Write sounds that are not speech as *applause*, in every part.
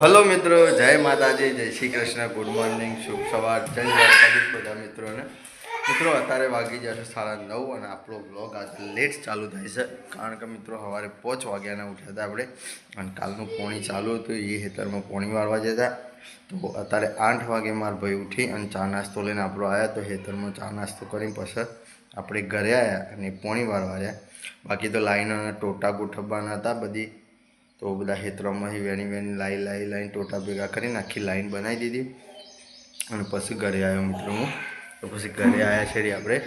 Hello મિત્રો, જય માતાજી, જય શ્રી કૃષ્ણ, ગુડ મોર્નિંગ, શુભ સવાર, જય દ્વારકાધીશ બધા મિત્રોને. મિત્રો, અત્યારે વાગી જશે સાડા નવ અને આપણો બ્લોગ આજે લેટ ચાલુ થાય છે. કારણ કે મિત્રો, સવારે પાંચ વાગ્યાના ઉઠ્યા હતા આપણે અને કાલનું પોણી ચાલુ હતું એ હેતરમાં પોણી વાળવા જતા તો અત્યારે આઠ વાગે મારા ભાઈ ઉઠી અને ચા નાસ્તો લઈને આપણો આવ્યા તો હેતરમાં ચા નાસ્તો કરીને પછી આપણે ઘરે આવ્યા અને પોણી વાળવા રહ્યા બાકી તો લાઈન અને ટોટા ગોઠવવાના હતા બધી. તો બધા હેતરોમાંથી વેણી વેણી લાઈ લાઈ લાઈન ટોટા ભેગા કરીને આખી લાઈન બનાવી દીધી. અને પછી ઘરે આવ્યો મિત્રો હું. તો પછી ઘરે આવ્યા છે આપણે.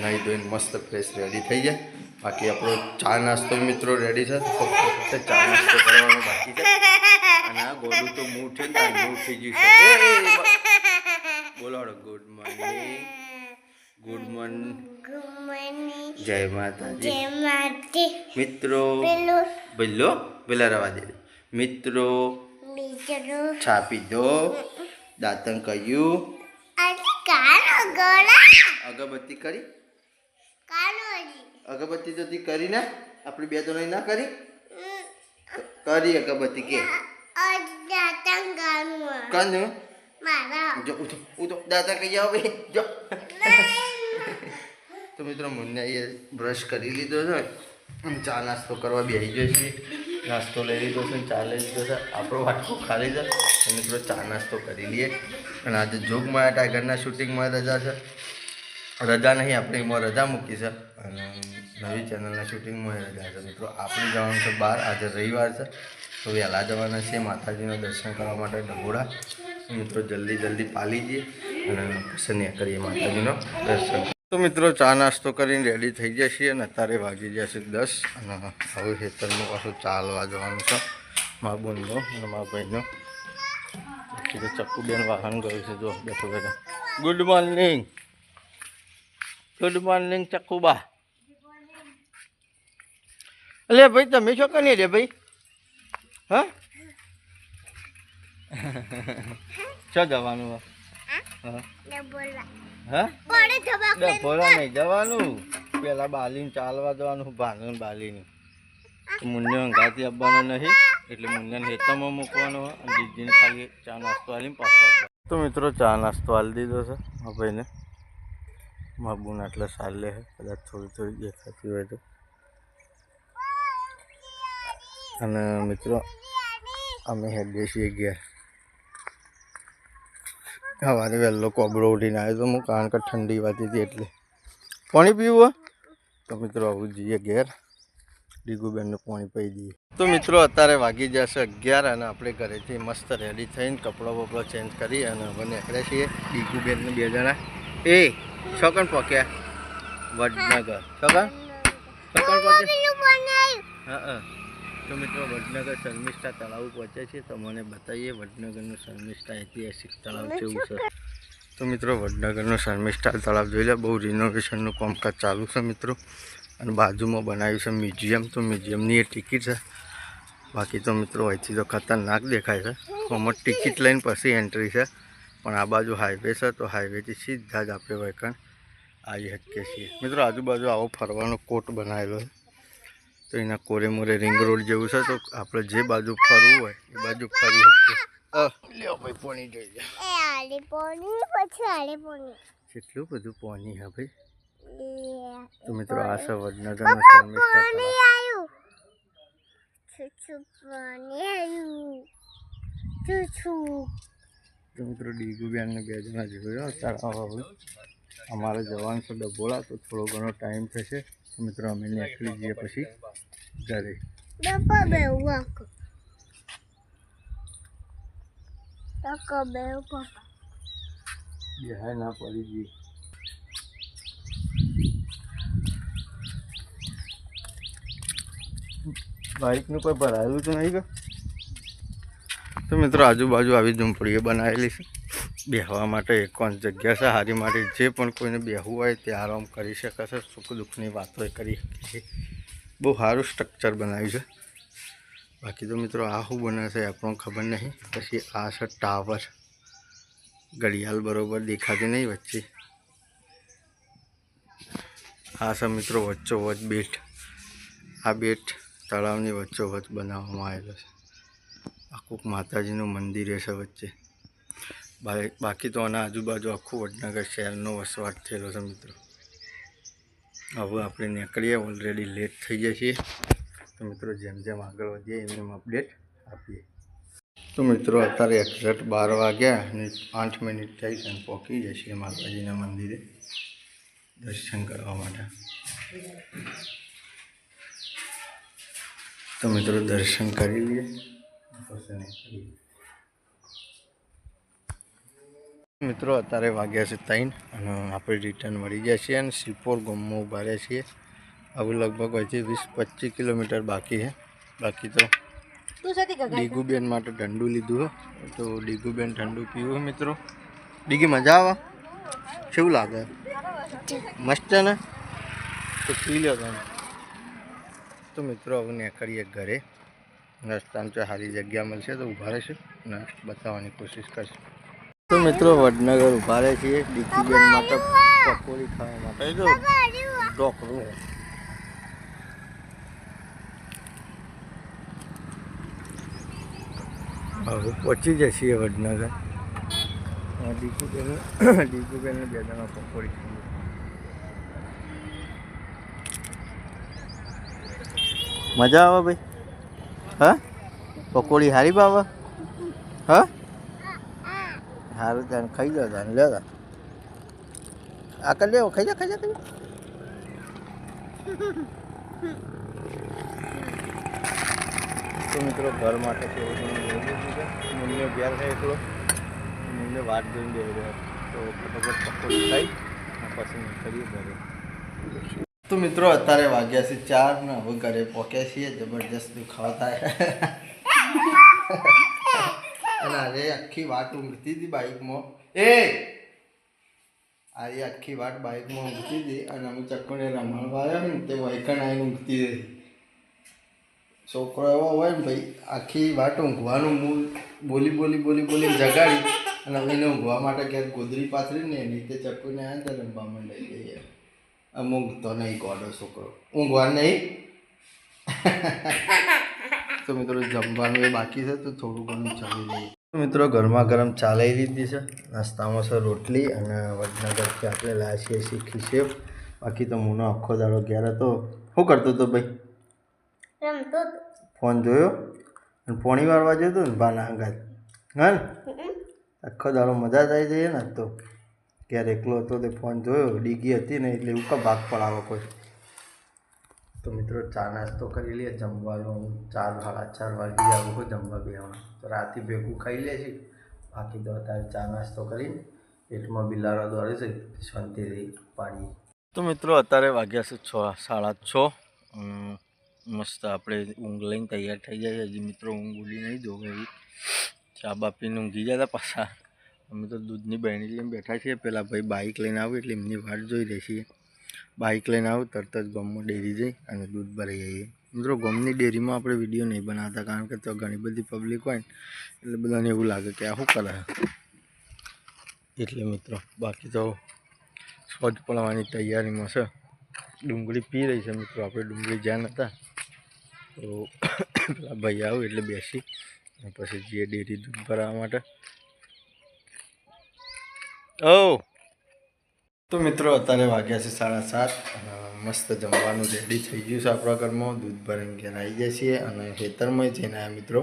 નાહી ધોઈને મસ્ત ફ્રેશ રેડી થઈ જાય. બાકી આપણો ચા નાસ્તો મિત્રો રેડી છે. ફક્ત ચા નાસ્તો કરવાનો બાકી છે. અને આ ગોળું તો મૂળ છે ઉઠી ગયું છે. બોલાડો ગુડ મોર્નિંગ ગુડ મોર્નિંગ જય માતાજી. મિત્રો બોલો. પેલા રવા દે મિત્રો. છાપી દો. દાંતન કહ્યું અગરબત્તી કરી? અગરબત્તી તો કરી ને? આપણે બે તો ના કરી? કરી અગરબત્તી કે? કન? જો ઉઠો ઉઠો. દાંતણ કહી આવો જો. તો મિત્રો મુન્ને એ બ્રશ કરી લીધો છે. ચા નાસ્તો કરવા બેસી જશે નાસ્તો લઈ લીધો છે ચા લઈ લીધો છે. આપણો વાટકો ખાલી છે. મિત્રો ચા નાસ્તો કરી લઈએ. અને આજે જોગમાં ટાઈગરના શૂટિંગમાં રજા છે. રજા નહીં, આપણે એમાં રજા મૂકી છે. અને નવી ચેનલના શૂટિંગમાં રજા છે. મિત્રો, આપણે જવાનું છે બહાર. આજે રવિવાર છે. તો વહેલા જવાના છે માતાજીના દર્શન કરવા માટે ડબોડા મિત્રો, જલ્દી જલ્દી પાલી જઈએ. અને પછી કરીએ માતાજીનો દર્શન. તો મિત્રો ચા નાસ્તો કરીને રેડી થઈ જશે અને અત્યારે વાગી જશે દસ અને હવે ખેતરનું પાછું ચાલવા જવાનું છે. મારા બોનનો અને મારા ભાઈનો. ચક્કુબેન વાહન ગયું છે જો બેઠો બેઠો. ગુડ મોર્નિંગ ગુડ મોર્નિંગ ચક્કુબા અલે ભાઈ તમે શું કરી રે ભાઈ? *laughs* હા? શું જવાનું? હે? હા? ડફોરા નહીં જવાનું. પેલા બાલીને ચાલવા જવાનું ભાનન બાલીને. મુન્ને અંગાથી આપવાનો નહીં એટલે મુન્નેને હેતામાં મૂકવાનો અને દીદીને ખાલી ચા નાસ્તો આલીને પાછો તો મિત્રો ચા નાસ્તો આલી દીધો છે હા ભાઈને. માબુન આટલે સાર લે કદાચ થોડી થોડી દેખાતી હોય તો. અને મિત્રો અમે હેડીએ છીએ ઘેર. સવારે વહેલો કોબરો ઉઠીને આવ્યો તો હું કારણ કે ઠંડી વાતી હતી એટલે. પાણી પીવું? તો મિત્રો આવું જઈએ ઘેર. ડીગુબેનને પાણી પી દઈએ. તો મિત્રો અત્યારે વાગી જશે અગિયાર અને આપણે ઘરેથી મસ્ત રેડી થઈને કપડો બપડો ચેન્જ કરી અને હવે નીકળ્યા છીએ ડીગુબેનને બે જણા. એ છોકણ પહોંચ્યા વડનગર. છોકણ છોકણ પોક્યા? હા હા. તો મિત્રો વડનગર શર્મિષ્ઠા તળાવ પહોંચ્યા છીએ. તમને બતાવીએ વડનગરનું શર્મિષ્ઠા ઐતિહાસિક તળાવ કેવું છે? તો મિત્રો વડનગરનું શર્મિષ્ઠા તળાવ જોઈ લે. બહુ રિનોવેશનનું કામકાજ ચાલુ છે મિત્રો. અને બાજુમાં બનાવ્યું છે મ્યુઝિયમ. તો મ્યુઝિયમની એ ટિકિટ છે. બાકી તો મિત્રો અહીંથી તો ખતરનાક દેખાય છે. આમાં ટિકિટ લઈને પછી એન્ટ્રી છે. પણ આ બાજુ હાઈવે છે. તો હાઈવેથી સીધા જ આપણે વૈકણ આવી શકીએ છીએ. મિત્રો આજુબાજુ આવો ફરવાનો કોટ બનાવેલો છે. તો એના કોરે મોરે રિંગ રોડ જેવું છે તો આપણે જે બાજુ ફરવું હોય એ બાજુ ફરી શકીએ. લ્યો ભાઈ પોણી જોઈ કેટલું બધું પોની હા ભાઈ? તો મિત્રો આ છે તળાવ તો મિત્રો ડીગુબેનને બે જણા જોયો હવે અમારે જવાનું છે ડભોળા તો થોડો ઘણો ટાઈમ થશે. તો મિત્રો અમે નીકળી જઈએ પછી ઘરે. બિહાર ના પડી ગઈ બાઇકનું કોઈ ભરાયેલું તો નહીં કે? તો મિત્રો આજુબાજુ આવી ઝૂંપડીઓ બનાવેલી છે. બેહવા માટે એકોણ જગ્યા છે. હારી માટે જે પણ કોઈને બેહવું હોય તે આરામ કરી શકે છે. સુખ દુઃખની વાતો કરી શકે છે. બહુ સારું સ્ટ્રક્ચર બનાવ્યું છે. બાકી તો મિત્રો આ શું બને છે એ પણ ખબર નહીં. પછી આ છે ટાવર ઘડિયાળ બરોબર દેખાતી નહીં વચ્ચે. આ છે મિત્રો વચ્ચોવચ બેટ. આ બેટ તળાવની વચ્ચોવચ બનાવવામાં આવેલો છે. આખું માતાજીનું મંદિર હશે વચ્ચે. બાકી તો આના આજુબાજુ આખું વડનગર શહેરનો વસવાટ થયેલો છે મિત્રો. હવે આપણે નીકળીએ ઓલરેડી લેટ થઈ જાય છીએ. તો મિત્રો, જેમ જેમ આગળ વધીએ, એમ એમ અપડેટ આપીએ. તો મિત્રો, અત્યારે એક્ઝેક્ટ બાર વાગ્યા અને આઠ મિનિટ થઈ છે અને પહોંચી જઈએ માતાજીના મંદિરે દર્શન કરવા માટે. તો મિત્રો, દર્શન કરી લઈએ. મિત્રો અત્યારે વાગ્યા છે ત્રણ અને આપણે રિટર્ન મળી ગયા છીએ અને સિપોર ગામમાં ઊભા રહ્યા છીએ. હવે લગભગ હજી વીસ પચીસ કિલોમીટર બાકી છે. બાકી તો તું સતી ગગા ડીગુબેન માટે ઠંડુ લીધું હે. તો ડીગુબેન ઠંડુ પીવું હે મિત્રો. ડીગી મજા આવે? કેવું લાગે? મસ્ત છે ને? તો પી લો તમે. તો મિત્રો હવે નીકળીએ ઘરે. રસ્તામાં જો સારી જગ્યા મળશે તો ઊભા રહીશું. અને બતાવવાની કોશિશ કરશું. તો મિત્રો વડનગર ઊભા રહે છીએ ડીગીબેન માટે પકોડી ખાવા માટે. જો ઢોકળું હવે પહોંચી જઈએ વડનગર. ડીકુબેન *coughs* ડીકુબેનને બે જણા પકોડી ખાઈએ મજા આવે ભાઈ? હા? પકોડી હારી બાબા? હા? સારું ત્યાં ખાઈ જાઓ ત્યાં લે આ કરી લેવો ખાઈ જા ખાઈ જા ખાઈ તો મિત્રો ઘર માટે કેવું છે મૂલ્ય ઘેર થાય એકલો. મૂલ્ય વાત જોઈને જઈ રહ્યો. તો ફટોફટ પકોડી ખાઈ પછી નીકળીએ ઘરે. તો મિત્રો અત્યારે વાગ્યા છે ચાર ને હવે ઘરે પહોંચ્યા છીએ. જબરજસ્ત દુખાવા થાય. *laughs* અરે આખી વાત ઊંઘતી હતી બાઇકમાં. એ! આરી આખી વાત બાઇકમાં ઊંઘતી હતી અને અમે ચક્કોને રમાડવા આવ્યા ને તે વાયકણ આવીને ઊંઘતી હતી છોકરો એવો હોય ને ભાઈ, આખી વાત ઊંઘવાનું મૂળ બોલી બોલી બોલી બોલી જગાડી અને અમે એને ઊંઘવા માટે ક્યાંક ગોદરી પાથરી ને એની રીતે ચક્કુને આવ્યા તો રમવા માંડી જઈએ અમુક તો નહીં ગોડો છોકરો. ઊંઘવા નહીં? *laughs* તો મિત્રો જમવાનું એ બાકી છે તો થોડું ઘણું ચાલી લઈએ. તો મિત્રો ગરમા ગરમ ચાલાઈ લીધી છે નાસ્તામાં છે રોટલી અને વડનગરથી આપણે લાયા છીએ શીખી છે બાકી તો મોનો આખો દાડો ઘેર હતો. શું કરતો હતો ભાઈ? ફોન જોયો? અને પોણી વાળવા જતો ને ભાના હંગાત હા ને? આખો દાડો મજા જ આવી જઈએ ને તો. ક્યારે એકલો હતો તે ફોન જોયો ડીગી હતી ને એટલે એવું કા ભાગ પડાવો કોઈ. તો મિત્રો ચા નાસ્તો કરી લઈએ જમવાનું ચાર સાડા ચાર વાગે આવું હોય જમવા બેવાનું તો રાતે ભેગું ખાઈ લે છે. બાકી તો અત્યારે ચા નાસ્તો કરીને પેટમાં બિલારા દોડે છે શાંતિથી પાડી તો મિત્રો અત્યારે વાગ્યા છે છ, સાડા છ. મસ્ત આપણે ઊંઘ લઈને તૈયાર થઈ જાય હજી મિત્રો ઊંઘ ઉડી નહીં જો એવી ચા બાપીને ઊંઘી જતા પાછા. અમે તો દૂધની બહેની લઈને બેઠા છીએ. પેલા ભાઈ બાઇક લઈને આવું એટલે એમની વાટ જોઈ રહી છીએ. બાઇક લઈને આવું, તરત જ ગામમાં ડેરી જઈ અને દૂધ ભરાઈ જઈએ મિત્રો, ગમની ડેરીમાં આપણે વીડિયો નહીં બનાવતા કારણ કે ત્યાં ઘણી બધી પબ્લિક હોય ને, એટલે બધાને એવું લાગે કે આ શું કરે એટલે મિત્રો, બાકી તો સોજ પડવાની તૈયારીમાં છે. ડુંગળી પી રહી છે મિત્રો, આપણે ડુંગળી જ્યાં હતા તો પેલા ભાઈ આવું એટલે બેસી અને પછી જઈએ ડેરી દૂધ ભરાવા માટે. ઓ! તો મિત્રો, અત્યારે વાગ્યા છે સાડા સાત મસ્ત જમવાનું રેડી થઈ ગયું છે આપણા ઘરમાં. દૂધ ભરીને ઘેર આવી જાય છીએ અને ખેતરમાં જઈને આવ્યા મિત્રો.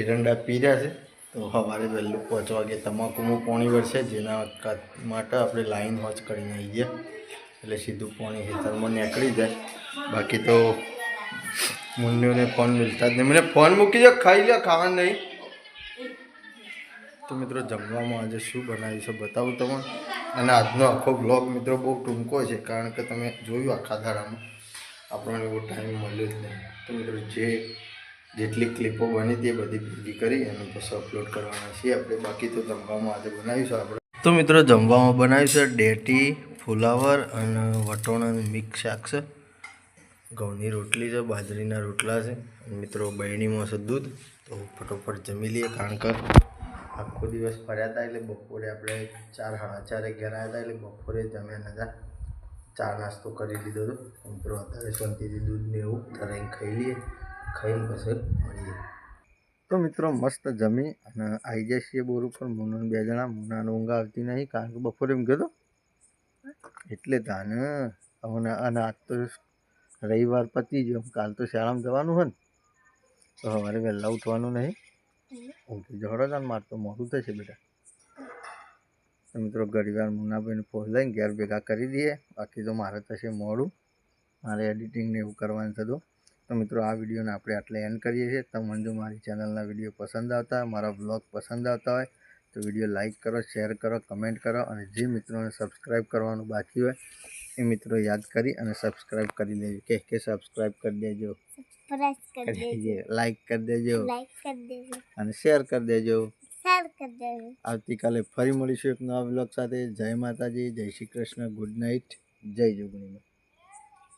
એરંડા પી રહ્યા છે. તો સવારે વહેલું પાંચ વાગે તમાકુનું પોણી વળશે જેના માટે આપણે લાઈન હોચ કરીને આવી ગયા. એટલે સીધું પોણી ખેતરમાં નીકળી જાય. બાકી તો મુન્યુને ફોન મિલતા જ નહીં. મને ફોન મૂકી દો ખાઈ લો ખાવાનું નહીં. તો મિત્રો, જમવામાં આજે શું બનાવ્યું છે બતાવું તમને. અને આજનો આખો બ્લોગ મિત્રો બહુ ટૂંકો છે, કારણ કે તમે જોયું આખા ધારામાં. આપણને એવો ટાઈમ મળ્યો જ નહીં. તો મિત્રો જે જેટલી ક્લિપો બની તે બધી ભેગી કરી અને પછી અપલોડ કરવાના છીએ. આપણે બાકી તો જમવામાં આજે બનાવીશું આપણે. તો મિત્રો જમવામાં બનાવ્યું છે ડેટી, ફુલાવર અને વટોણાનું મિક્સ શાક છે. ઘઉંની રોટલી છે, બાજરીના રોટલા છે. મિત્રો બહેણીમાં છે દૂધ, તો ફટોફટ જમી લઈએ. કારણ કે આખો દિવસ ફર્યા હતા એટલે બપોરે આપણે ચાર, સાડા ચારે ઘેર આવ્યા હતા એટલે બપોરે જમ્યા નતા ચા નાસ્તો કરી લીધો હતો. મિત્રો અત્યારે શાંતિથી દૂધને એવું ધરાઈને ખાઈ લઈએ, ખાઈને પછી મળીએ. તો મિત્રો મસ્ત જમી અને આવી જાય બોર ઉપર. મુનાન બે જણા મુનાને ઊંઘ આવતી નહીં કારણ કે બપોરે એમ ગયો એટલે તાને હવે અને આજ તો રવિવાર પતી ગયો, કાલ તો શાળામાં જવાનું હોય ને, તો સવારે વહેલા ઉઠવાનું નહીં. ઊંઘી જડો તાને મારે તો મોડું થશે બેટા. મિત્રો ઘડીવાર મુનાભાઈને ફોન લઈને ઘેર ભેગા કરી દઈએ. બાકી તો મારે થશે મોડું. મારે એડિટિંગને એવું કરવાનું થતું તો. મિત્રો, આ વિડીયોને આપણે આટલે એન્ડ કરીએ છીએ. તમને જો મારી ચેનલના વીડિયો પસંદ આવતા હોય, મારા બ્લોગ પસંદ આવતા હોય, તો વીડિયો લાઇક કરો શેર કરો કમેન્ટ કરો અને જે મિત્રોને સબસ્ક્રાઈબ કરવાનું બાકી હોય એ મિત્રો યાદ કરી અને સબસ્ક્રાઇબ કરી લેજો. કે કે સબસ્ક્રાઇબ કરી દેજો. લાઈક કરી દેજો. અને શેર કરી દેજો. શેર કરી દેજો. આવતીકાલે ફરી મળીશું એક નવા બ્લોગ સાથે. જય માતાજી જય શ્રી કૃષ્ણ. ગુડ નાઇટ જય જોગણીમાં.